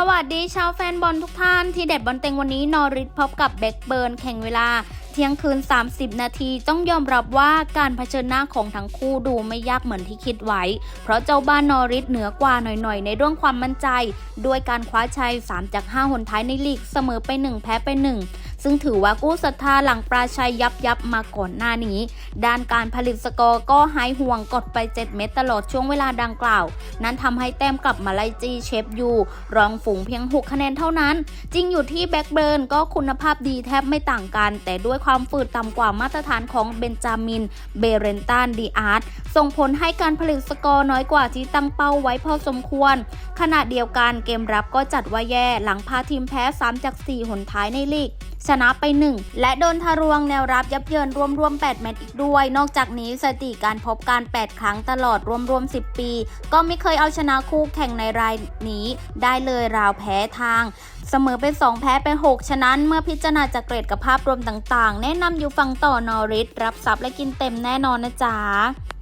สวัสดีชาวแฟนบอลทุกท่านที่เด็ดบอลเต็งวันนี้นอริสพบกับเบคเบิร์นแข่งเวลาเที่ยงคืน 30 นาทีต้องยอมรับว่าการเผชิญหน้าของทั้งคู่ดูไม่ยากเหมือนที่คิดไว้ เพราะเจ้าบ้านนอริสเหนือกว่าหน่อยๆ ในเรื่องความมั่นใจ ด้วยการคว้าชัย 3 จาก 5 หนท้ายในลีกเสมอไป 1 แพ้ไป 1 ซึ่งถือว่ากู้ศรัทธาหลังปราชัยยับยับมาก่อนหน้านี้ ด้านการผลิตสกอร์ก็หายห่วงกดไป 7 เม็ดตลอดช่วงเวลาดังกล่าว นั้นทำให้แต้มกลับมาไล่จี้เชฟยูรองฝูงเพียง 6 คะแนนเท่านั้น จริงอยู่ที่แบ็กเบิร์นก็คุณภาพดีแทบไม่ต่างกัน แต่ด้วยความฝืดต่ำกว่ามาตรฐานของเบนจามิน เบเรนตันดีอาร์ตส่งผลให้การผลิตสกอร์น้อยกว่าที่ตั้งเป้าไว้พอสมควร ขณะเดียวกันเกมรับก็จัดว่าแย่หลังพาทีมแพ้ 3 จาก 4 หนท้ายในลีกชนะไป 1 และโดนทะรวงแนวรับยับเยินรวมๆ8แมตช์อีกด้วย นอกจากนี้สถิติการพบการ8ครั้งตลอดรวมๆ10 ปี ก็ไม่เคยเอาชนะคู่แข่งในรายนี้ ได้เลยราวแพ้ทางเสมอไป2แพ้ไป6ฉะนั้นเมื่อพิจารณาจากเกรดกับภาพรวมต่างๆ แนะนำอยู่ฟังต่อนอริสรับทรัพย์และกินเต็มแน่นอนนะจ๊ะ